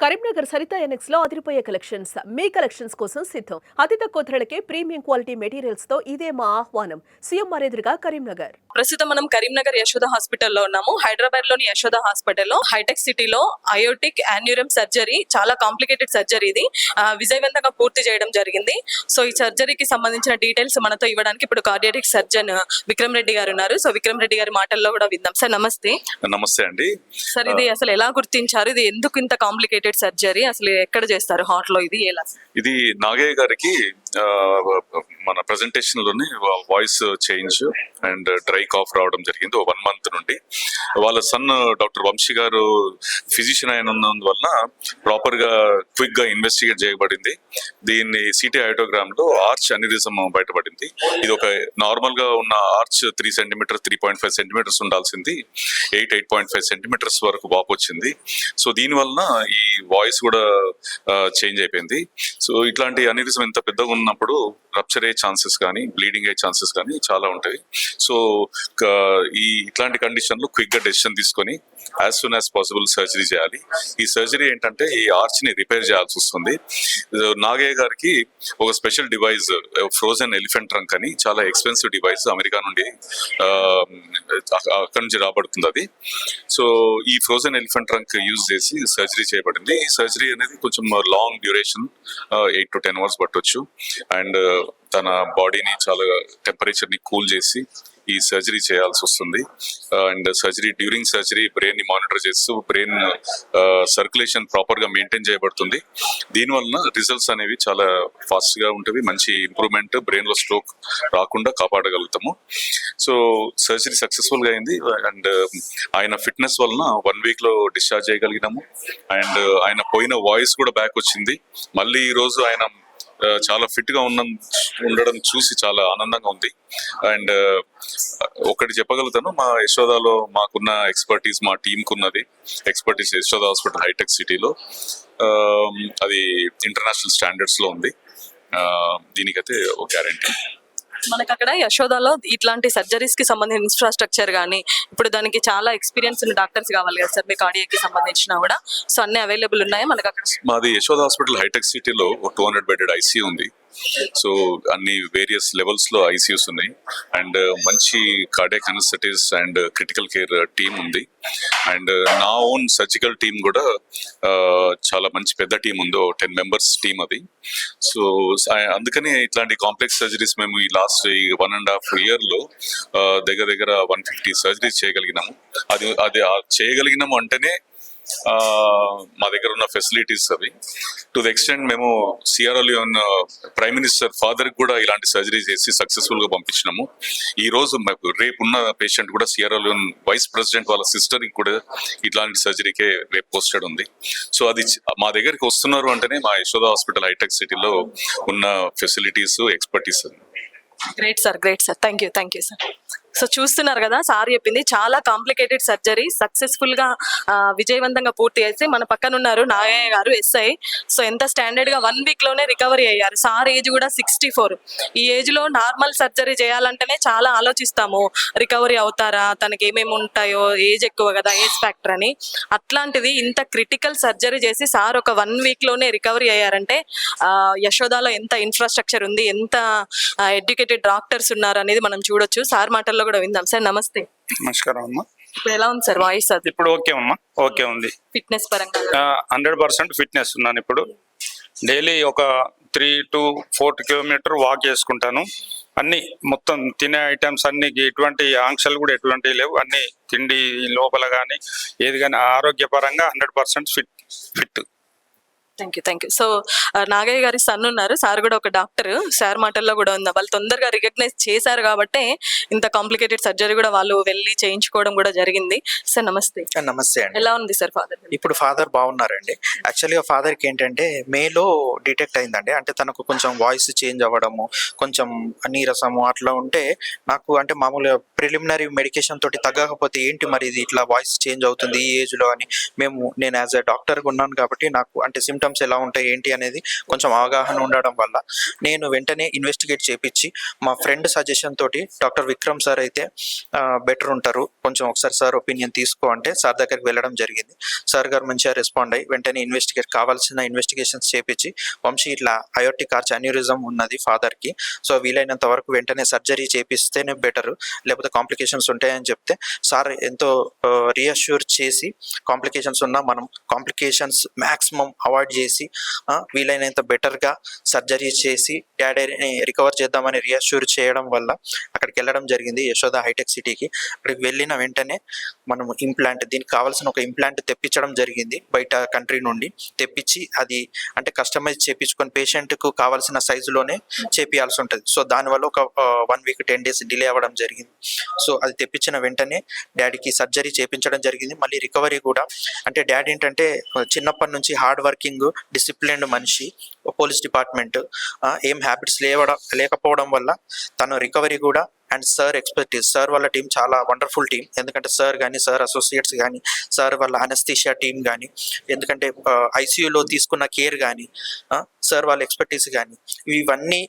కరీంనగర్ సరిత ఎనెక్స్లో అదిరిపోయే కలెక్షన్స్. మీ కలెక్షన్స్ కోసం సిద్ధం. అతి తక్కువ ధరలకే ప్రీమియం క్వాలిటీ మెటీరియల్స్తో ఇదే మా ఆహ్వానం. సీఎంఆర్ ఎదురుగా కరీంనగర్. ప్రస్తుతం మనం కరీంనగర్ యశోద హాస్పిటల్లో ఉన్నాము. హైదరాబాద్లోని యశోద హాస్పిటల్లో హైటెక్ సిటీలో అయోటిక్ యాన్యూరమ్ సర్జరీ చాలా కాంప్లికేటెడ్ సర్జరీ ఇది. ఆ, విజయవంతంగా పూర్తి చేయడం జరిగింది. సో ఈ సర్జరీకి సంబంధించిన డీటెయిల్స్ మనతో ఇవ్వడానికి ఇప్పుడు కార్డియాటిక్ సర్జన్ విక్రమ్ రెడ్డి గారు ఉన్నారు. సో విక్రమ్ రెడ్డి గారి మాటల్లో కూడా విందాం. సార్ నమస్తే. నమస్తే అండి. సార్ ఇది అసలు ఎలా గుర్తించారు? ఇది ఎందుకు ఇంత కాంప్లికేటెడ్? సర్జరీ అసలు ఎక్కడ చేస్తారు? హార్ట్లో ఇది ఎలా? ఇది నాగయ్య గారికి ఆ, మన presentation లోనే voice change and dry cough రావడం జరిగింది వన్ మంత్ నుండి. వాళ్ళ సన్ డాక్టర్ వంశీ గారు ఫిజిషియన్ అయిన ఉన్నందువలన ప్రాపర్గా క్విక్గా ఇన్వెస్టిగేట్ చేయబడింది. దీన్ని సిటీ ఐటోగ్రామ్లో ఆర్చ్ అనిరిజం బయటపడింది. ఇది ఒక నార్మల్గా ఉన్న arch three centimetres three point five centimetres ఉండాల్సింది. Eight eight point five centimetres వరకు వాక్ వచ్చింది. సో దీని వలన ఈ వాయిస్ కూడా చేంజ్ అయిపోయింది. సో ఇట్లాంటి అనిరిజం ఇంత పెద్దగా ఉన్నప్పుడు రప్చర్ అయ్యే ఛాన్సెస్ కానీ బ్లీడింగ్ అయ్యే ఛాన్సెస్ కానీ చాలా ఉంటాయి. సో ఈ ఇట్లాంటి కండిషన్లో క్విక్గా డెసిషన్ తీసుకొని as soon as possible surgery చేయాలి. ఈ సర్జరీ ఏంటంటే ఈ ఆర్చ్ని రిపేర్ చేయాల్సి వస్తుంది. నాగయ్య గారికి ఒక special device frozen elephant trunk అని చాలా ఎక్స్పెన్సివ్ డివైస్ అమెరికా నుండి అక్కడి నుంచి రాబడుతుంది అది. సో ఈ ఫ్రోజన్ ఎలిఫెంట్ ట్రంక్ యూజ్ చేసి సర్జరీ చేయబడింది. ఈ సర్జరీ అనేది కొంచెం long duration eight to ten hours పట్టొచ్చు. అండ్ తన బాడీని చాలా టెంపరేచర్ని కూల్ చేసి ఈ సర్జరీ చేయాల్సి వస్తుంది. అండ్ సర్జరీ డ్యూరింగ్ సర్జరీ బ్రెయిన్ని మానిటర్ చేస్తూ బ్రెయిన్ సర్క్యులేషన్ ప్రాపర్గా మెయింటైన్ చేయబడుతుంది. దీనివలన రిజల్ట్స్ అనేవి చాలా ఫాస్ట్గా ఉంటవి మంచి ఇంప్రూవ్మెంట్ బ్రెయిన్లో స్ట్రోక్ రాకుండా కాపాడగలుగుతాము. సో సర్జరీ సక్సెస్ఫుల్గా అయింది. అండ్ um, ఆయన ఫిట్నెస్ వలన వన్ వీక్లో డిశ్చార్జ్ చేయగలిగినాము. అండ్ uh, ఆయన పోయిన వాయిస్ కూడా బ్యాక్ వచ్చింది. మళ్ళీ ఈ రోజు ఆయన చాలా ఫిట్గా ఉన్న ఉండడం చూసి చాలా ఆనందంగా ఉంది. అండ్ ఒకటి చెప్పగలుగుతాను మా యశోదాలో మాకున్న ఎక్స్పర్టీస్ మా టీమ్ కున్నది ఎక్స్పర్టీస్ యశోద హాస్పిటల్ హైటెక్ సిటీలో. అది ఇంటర్నేషనల్ స్టాండర్డ్స్లో ఉంది. దీనికైతే ఒక గ్యారంటీ మనకి అక్కడ యశోదాలో ఇట్లాంటి సర్జరీస్కి సంబంధించిన ఇన్ఫ్రాస్ట్రక్చర్ కానీ ఇప్పుడు దానికి చాలా ఎక్స్పీరియన్స్ ఉన్న డాక్టర్స్ కావాలి కదా సార్ మీ కార్డియాకి సంబంధించిన కూడా. సో అన్ని అవైలబుల్ ఉన్నాయా? మనకి అక్కడ మాది యశోద హాస్పిటల్ హైటెక్ సిటీలో ఒక టూ హండ్రెడ్ బెడెడ్ ఐసీ ఉంది. సో అన్ని వేరియస్ లెవెల్స్లో ఐసీయూస్ ఉన్నాయి. అండ్ uh, మంచి cardiac anaesthetist and critical care team ఉంది. అండ్ uh, నా ఓన్ సర్జికల్ టీమ్ కూడా uh, చాలా మంచి పెద్ద టీం ఉందో టెన్ మెంబర్స్ టీం అది. సో అందుకని ఇట్లాంటి కాంప్లెక్స్ సర్జరీస్ మేము ఈ లాస్ట్ వన్ అండ్ హాఫ్ ఇయర్లో దగ్గర దగ్గర వన్ ఫిఫ్టీ సర్జరీస్ చేయగలిగినాము. అది అది చేయగలిగినాము అంటేనే మా దగ్గర ఉన్న ఫెసిలిటీస్ అవి. టు ద ఎక్స్టెంట్ మేము సిఆర్ఓలియన్ ప్రైమ్ మినిస్టర్ ఫాదర్ కూడా ఇలాంటి సర్జరీ చేసి సక్సెస్ఫుల్గా పంపించినాము. ఈ రోజు మాకు రేపు ఉన్న పేషెంట్ కూడా సిఆర్ఓలియన్ వైస్ ప్రెసిడెంట్ వాళ్ళ సిస్టర్ కూడా ఇట్లాంటి సర్జరీకే రేపు పోస్టెడ్ ఉంది. సో అది మా దగ్గరికి వస్తున్నారు అంటేనే మా యశోద హాస్పిటల్ హైటెక్ సిటీలో ఉన్న facilities expertise great sir great sir thank you thank you sir so చూస్తున్నారు కదా సార్ చెప్పింది. చాలా కాంప్లికేటెడ్ సర్జరీ. సక్సెస్ఫుల్గా విజయవంతంగా పూర్తి చేసి మన పక్కన ఉన్నారు నాగయ్య గారు ఎస్ఐ. సో ఎంత స్టాండర్డ్గా వన్ వీక్లోనే రికవరీ అయ్యారు. సార్ ఏజ్ కూడా సిక్స్టీ ఫోర్. ఈ ఏజ్లో నార్మల్ సర్జరీ చేయాలంటేనే చాలా ఆలోచిస్తాము. రికవరీ అవుతారా? తనకి ఏమేమి ఉంటాయో? ఏజ్ ఎక్కువ కదా ఏజ్ ఫ్యాక్టర్ అని. అట్లాంటిది ఇంత క్రిటికల్ సర్జరీ చేసి సార్ ఒక వన్ వీక్లోనే రికవరీ అయ్యారంటే ఆ, యశోదాలో ఎంత ఇన్ఫ్రాస్ట్రక్చర్ ఉంది? ఎంత ఎడ్యుకేటెడ్ డాక్టర్స్ ఉన్నారు అనేది మనం చూడొచ్చు. సార్ మాటల్లో కూడా విందాం. సార్ నమస్తే. నమస్కారం అమ్మా. ఇప్పుడు ఎలా ఉంది సార్ వాయిస్ అది? ఇప్పుడు ఓకే అమ్మా ఓకే ఉంది. ఫిట్నెస్ పరంగా. హండ్రెడ్ పర్సెంట్ ఫిట్నెస్ ఉన్నాను ఇప్పుడు. డైలీ ఒక three to four kilometre walk చేసుకుంటాను. అన్ని మొత్తం తినే ఐటమ్స్ అన్ని ఎటువంటి ఆంక్షలు కూడా ఎటువంటి లేవు. అన్ని తిండి లోపల కానీ ఏది కానీ ఆరోగ్యపరంగా hundred percent fit fit. Thank you thank you so Nagaiah గారి సన్ ఉన్నారు. సార్ కూడా ఒక డాక్టర్. సార్ మాటల్లో కూడా ఉంది? వాళ్ళు తొందరగా రికగ్నైజ్ చేశారు కాబట్టి ఇంత కాంప్లికేటెడ్ సర్జరీ కూడా వాళ్ళు వెళ్ళి చేయించుకోవడం కూడా జరిగింది. సార్ నమస్తే. నమస్తే అండి. ఎలా ఉంది సార్ ఫాదర్ ఇప్పుడు ఫాదర్ బాగున్నారండి. యాక్చువల్గా ఫాదర్కి ఏంటంటే మేలో డిటెక్ట్ అయిందండి. అంటే తనకు కొంచెం వాయిస్ చేంజ్ అవ్వడము కొంచెం నీరసము అట్లా ఉంటే నాకు అంటే మామూలుగా ప్రిలిమినరీ మెడికేషన్ తోటి తగ్గకపోతే ఏంటి మరి ఇది ఇట్లా వాయిస్ చేంజ్ అవుతుంది ఈ ఏజ్లో అని మేము నేను యాజ్ అ డాక్టర్ ఉన్నాను కాబట్టి నాకు అంటే సిమ్టమ్స్ సిమ్టమ్స్ ఎలా ఉంటాయి ఏంటి అనేది కొంచెం అవగాహన ఉండడం వల్ల. నేను వెంటనే ఇన్వెస్టిగేట్ చేపించి మా ఫ్రెండ్ సజెషన్ తోటి డాక్టర్ విక్రమ్ సార్ అయితే బెటర్ ఉంటారు. కొంచెం ఒకసారి సార్ ఒపీనియన్ తీసుకో అంటే సార్ దగ్గరికి వెళ్ళడం జరిగింది. సార్ గారు మంచిగా రెస్పాండ్ అయ్యి వెంటనే ఇన్వెస్టిగేట్ కావాల్సిన ఇన్వెస్టిగేషన్స్ చేపించి వంశీ ఇట్లా అయోటిక్ ఆర్చ్ అన్యూరిజం ఉన్నది ఫాదర్కి. సో వీలైనంత వరకు వెంటనే సర్జరీ చేపిస్తేనే బెటర్ లేకపోతే కాంప్లికేషన్స్ ఉంటాయని చెప్తే సార్ ఎంతో రీఅష్యూర్ చేసి కాంప్లికేషన్స్ ఉన్నా మనం కాంప్లికేషన్స్ మ్యాక్సిమం అవాయిడ్ చేసి వీలైనంత బెటర్గా సర్జరీ చేసి డాడీని రికవర్ చేద్దామని రీఅష్యూర్ చేయడం వల్ల అక్కడికి వెళ్ళడం జరిగింది యశోద హైటెక్ సిటీకి. అక్కడికి వెళ్ళిన వెంటనే మనం ఇంప్లాంట్ దీనికి కావాల్సిన ఒక ఇంప్లాంట్ తెప్పించడం జరిగింది బయట కంట్రీ నుండి. తెప్పించి అది అంటే కస్టమైజ్ చేపించుకొని పేషెంట్కు కావాల్సిన సైజులోనే చేపియాల్సి ఉంటుంది. సో దానివల్ల ఒక one week ten days delay అవ్వడం జరిగింది. సో అది తెప్పించిన వెంటనే డాడీకి సర్జరీ చేపించడం జరిగింది. మళ్ళీ రికవరీ కూడా అంటే డాడీ ఏంటంటే చిన్నప్పటి నుంచి హార్డ్ వర్కింగ్ డిసిప్లిన్డ్ మనిషి పోలీస్ డిపార్ట్మెంట్ ఏం హ్యాబిట్స్ లేవడం లేకపోవడం వల్ల తను రికవరీ కూడా అండ్ సార్ ఎక్స్పర్టీస్ సార్ వాళ్ళ టీం చాలా వండర్ఫుల్ టీం ఎందుకంటే సార్ కానీ సార్ అసోసియేట్స్ కానీ సార్ వాళ్ళ అనస్థీషియా టీం కానీ ఎందుకంటే ఐసీయూలో తీసుకున్న కేర్ కానీ సార్ వాళ్ళ ఎక్స్పర్టీస్ కానీ ఇవన్నీ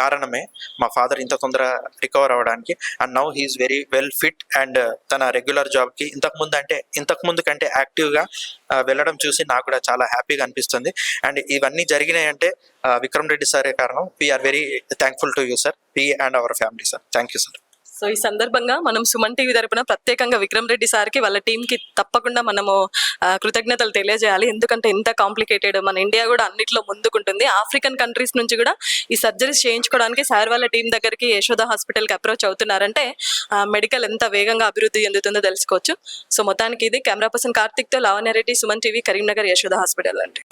కారణమే మా ఫాదర్ ఇంత తొందర రికవర్ అవ్వడానికి. And now he's very well fit and తన రెగ్యులర్ జాబ్కి ఇంతకు ముందు అంటే ఇంతకు ముందు కంటే యాక్టివ్గా uh, వెళ్ళడం చూసి నాకు కూడా చాలా హ్యాపీగా అనిపిస్తుంది. అండ్ ఇవన్నీ జరిగినాయి అంటే uh, విక్రమ్ రెడ్డి సారే కారణం. We are very thankful to you sir we and our family sir thank you sir so ఈ సందర్భంగా మనం సుమన్ టీవీ తరపున ప్రత్యేకంగా విక్రమ్ రెడ్డి సార్కి వాళ్ళ టీంకి తప్పకుండా మనము కృతజ్ఞతలు తెలియజేయాలి. ఎందుకంటే ఇంత కాంప్లికేటెడ్ మన ఇండియా కూడా అన్నిట్లో ముందుకుంటుంది. ఆఫ్రికన్ కంట్రీస్ నుంచి కూడా ఈ సర్జరీస్ చేయించుకోవడానికి సార్ వాళ్ళ టీం దగ్గరికి యశోద హాస్పిటల్కి అప్రోచ్ అవుతున్నారంటే మెడికల్ ఎంత వేగంగా అభివృద్ధి చెందుతుందో తెలుసుకోవచ్చు. సో మొత్తానికి ఇది. కెమెరా పర్సన్ కార్తిక్తో లావణ్య రెడ్డి సుమన్ టీవీ కరీంనగర్ యశోద హాస్పిటల్ అంటే